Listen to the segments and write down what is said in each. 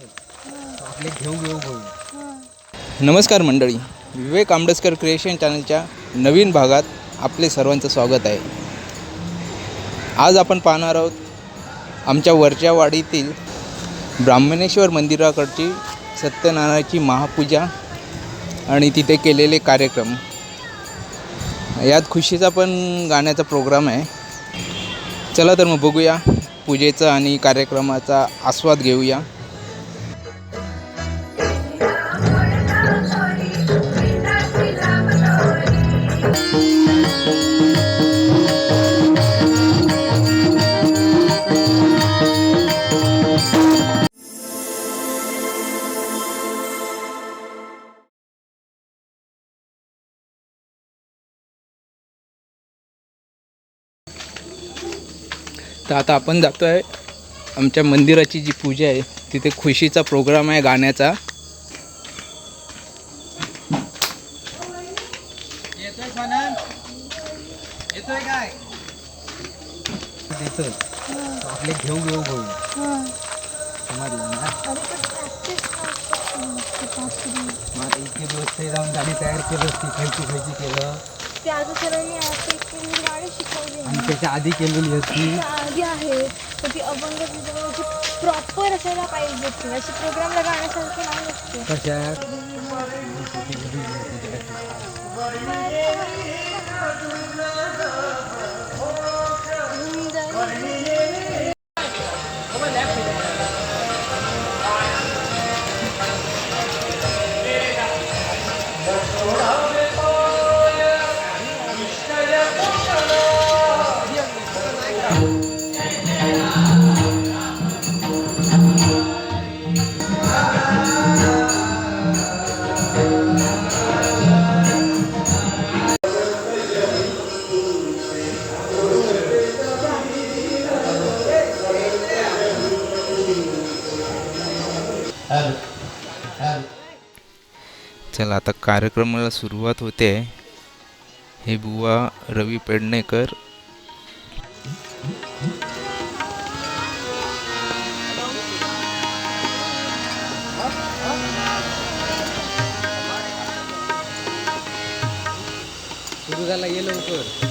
आपले घेऊ घेऊ घेऊ. नमस्कार मंडळी. विवेक आंबेडकर क्रिएशन चॅनलच्या नवीन भागात आपले सर्वांचं स्वागत आहे. आज आपण पाहणार आहोत आमच्या वरच्या वाडीतील ब्राह्मणेश्वर मंदिराकडची सत्यनारायणाची महापूजा आणि तिथे केलेले कार्यक्रम. यात खुशीचा पण गाण्याचा प्रोग्राम आहे. चला तर मग बघूया. पूजेचा आणि कार्यक्रमाचा आस्वाद घेऊया. तर आता आपण जातो आहे आमच्या मंदिराची जी पूजा आहे तिथे खुशीचा प्रोग्राम आहे गाण्याचा. येतोय सोनम येतोय काय? देतोय. आपले घेऊ घेऊ घेऊ. इतके दिवस ते जाऊन गाडी तयार केलं ती खायची खायची केलं. सरांनी शिकवली आणि त्याच्या आधी केलेली होती आधी आहे. तर ती अभंग प्रॉपर असायला पाहिजे. ते असे प्रोग्रामला गाण्यासारखे नाही नसते कशा चला आता कार्यक्रमाला सुरुवात होते. हे बुवा रवी पेडणेकर. झाला ये लवकर.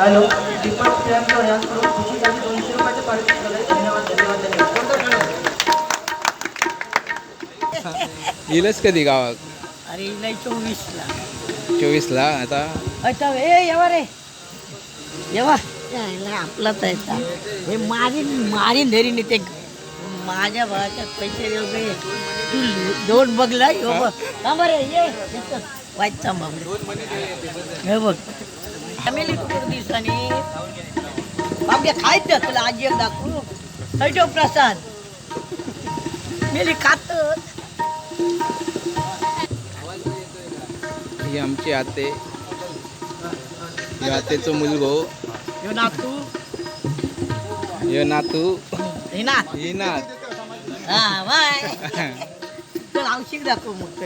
हॅलो. दीपक श्रेयांकर यांकडून खुशीसाठी दोनशे रुपयाचे पारितोषिक आले. धन्यवाद धन्यवाद धन्यवाद. कोणता शाळा? येईलच कधी गावात? अरे लय चोवीसला. चोवीसला? आता? अच्छा ए येवा रे. येवा. यायला आपलाच आहे का? हे मारीन मारीन धरीन ते. माझ्या भावाच्या पैसे वगैरे तू दोन बघला हो? बघ. थांबा रे ये वाईट थांबा हे बघ. फॅमिली खायचं तुला आजी एक दाखवू प्रसाद. मेली खात ही आमची आते. ही आतेचो मुलगो यो नातू. यो नातू. हे ना ही नात. हा बाय. चल औषध दाखव मग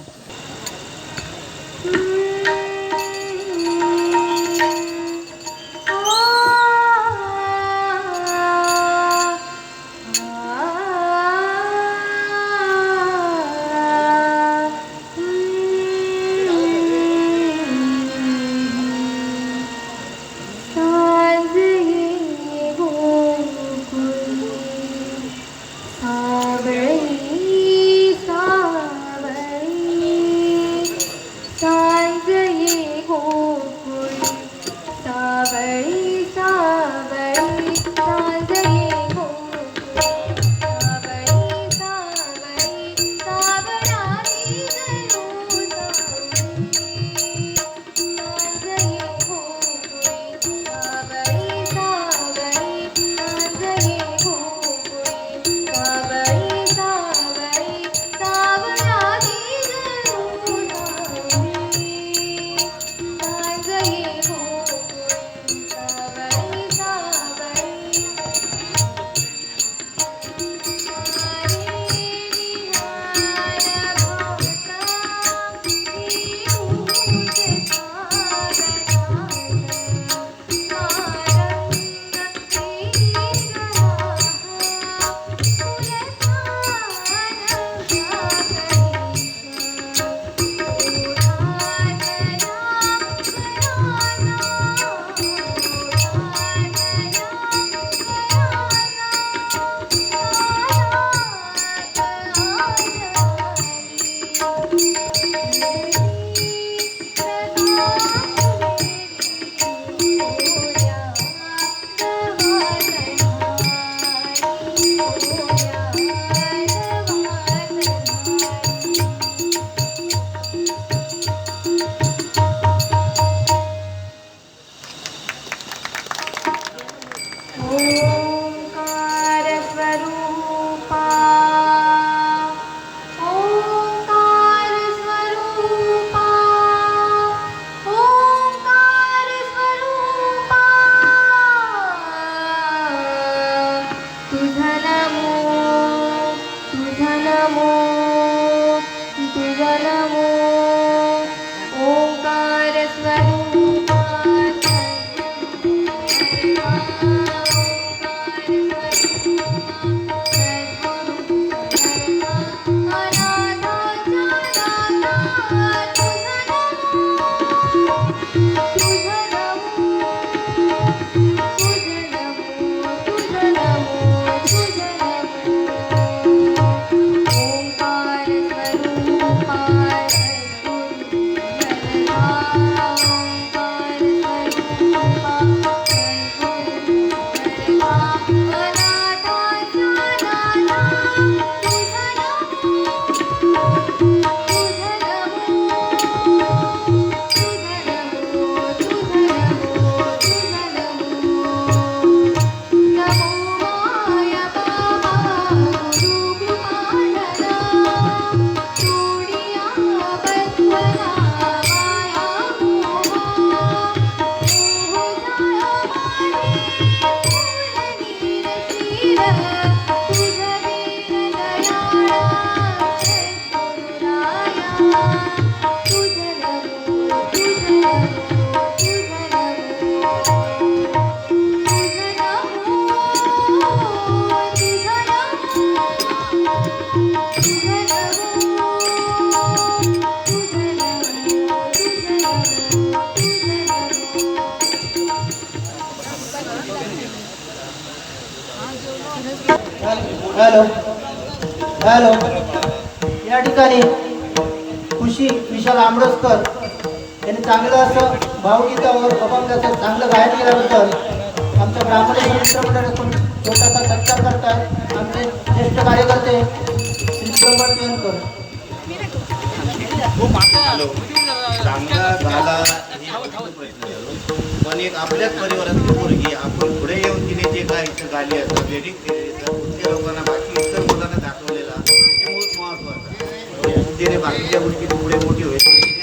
हॅलो. हॅलो. या ठिकाणी खुशी विशाल आमरसकर यांनी चांगलं असं भावगीतावर अभंगाचं चांगलं गायन केल्याबद्दल आमच्या ब्राह्मण मित्रमंडळातून छोटासा सत्कार करतात आमचे ज्येष्ठ कार्यकर्ते श्री प्रमोद केळकर. पण एक आपल्याच परिवारातली मुलगी आपण पुढे येऊन तिने जे काय इथं गाली असं वेडिंग केलेलं त्या लोकांना बाकी इतर मुलांना दाखवलेला हे खूप महत्वाचं तिने बाकीच्या गोष्टी पुढे मोठी होईल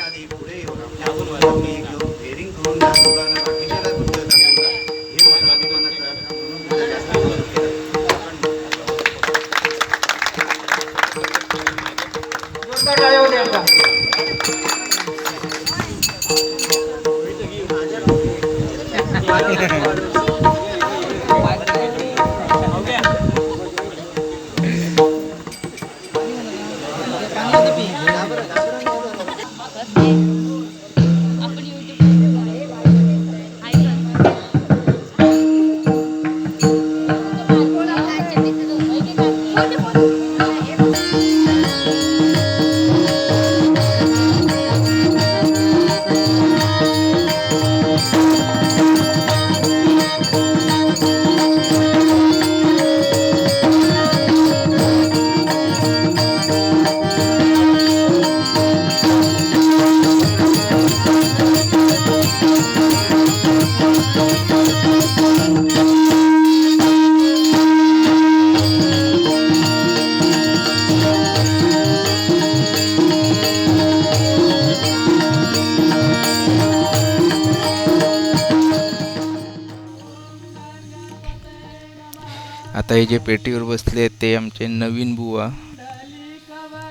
हे जे पेटीवर बसले ते आमचे नवीन बुवा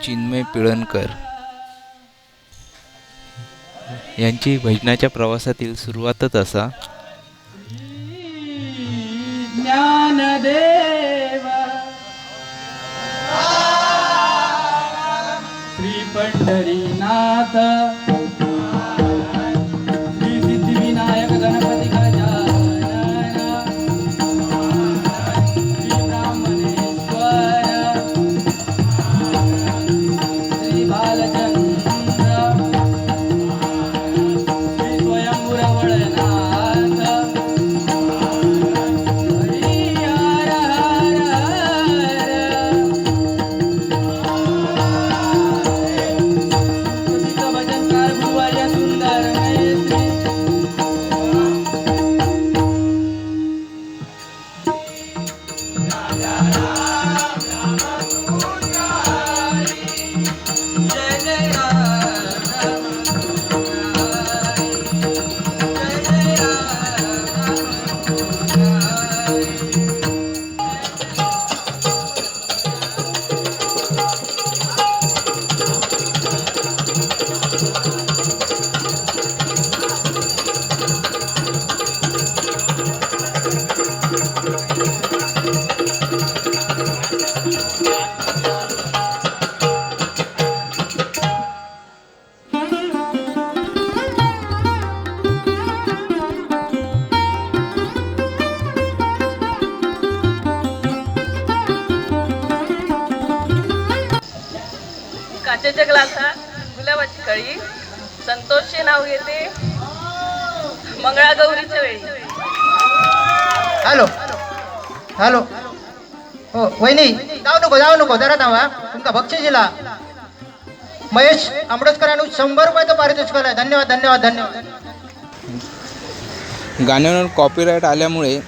चिन्मय पिळणकर. यांची भजनाच्या प्रवासातील सुरुवातच असा. श्री पंढरीनाथ नाव घेते. मंगळागौरीच्या वेळी. हॅलो. हॅलो. हो वहिनी जाऊ नको जाऊ नको जरा थांबा तुमका बक्षीस दिला महेश आंबडसकरांनी शंभर रुपयाचं पारितोषिक आहे धन्यवाद धन्यवाद धन्यवाद. गाण्यावर कॉपीराईट आल्यामुळे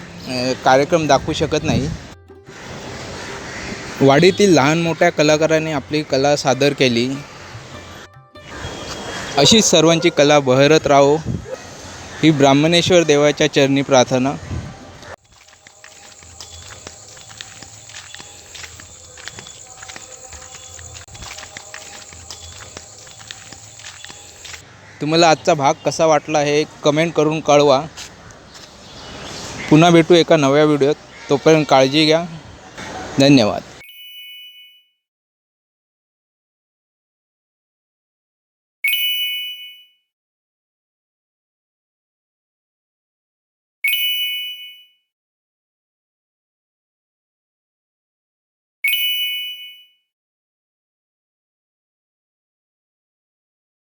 कार्यक्रम दाखवू शकत नाही. वाडीतील लहान मोठ्या कलाकारांनी आपली कला सादर केली. अशीच सर्वांची कला बहरत राहो. ही ब्राह्मणेश्वर देवाच्या चरणी प्रार्थना. तुम्हाला आजचा भाग कसा वाटला हे कमेंट करून कळवा. पुन्हा भेटू एका नव्या व्हिडिओत. तोपर्यंत काळजी घ्या. धन्यवाद.